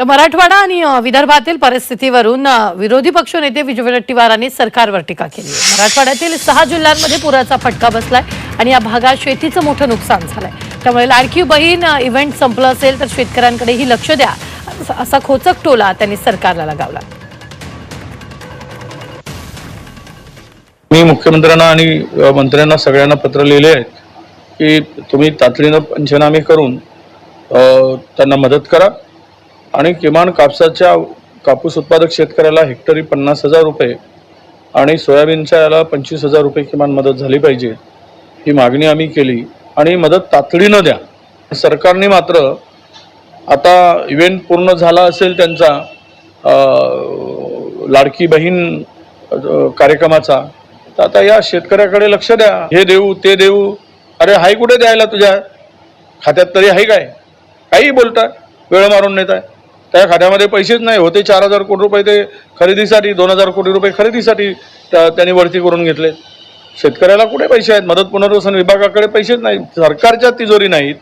तर मराठवाडा आणि विदर्भातील परिस्थितीवरून विरोधी पक्षनेते विजय वडेट्टीवारांनी सरकारवर टीका केली आहे. मराठवाड्यातील सहा जिल्ह्यांमध्ये पुराचा फटका बसलाय आणि या भागात शेतीचं मोठं नुकसान झालंय. त्यामुळे लाडकी बहीण इव्हेंट संपलं असेल तर शेतकऱ्यांकडेही लक्ष द्या. असा- खोचक टोला त्यांनी सरकारला लगावला. मी मुख्यमंत्र्यांना आणि मंत्र्यांना सगळ्यांना पत्र लिहिले आहेत की तुम्ही तातडीनं पंचनामे करून त्यांना मदत करा. आणि किमान कापसाच्या कापूस उत्पादक शेतकऱ्याला हेक्टरी पन्नास हजार रुपये आणि सोयाबीनच्या याला पंचवीस हजार रुपये किमान मदत झाली पाहिजे ही मागणी आम्ही केली. आणि मदत तातडीनं द्या. सरकारने मात्र आता इव्हेंट पूर्ण झाला असेल त्यांचा लाडकी बहीण कार्यक्रमाचा तर आता या शेतकऱ्याकडे लक्ष द्या. हे देऊ ते देऊ. अरे हाय कुठे द्यायला तुझ्या? खात्यात तरी आहे काय? काही बोलताय वेळ मारून नेत आहे त्या खात्यामध्ये पैसेच नाही. होते चार हजार कोटी रुपये ते खरेदीसाठी दोन हजार कोटी रुपये खरेदीसाठी त्या- त्यांनी वरती करून घेतले. शेतकऱ्याला कुठे पैसे आहेत? मदत पुनर्वसन विभागाकडे पैसेच नाही. सरकारच्या तिजोरी नाहीत.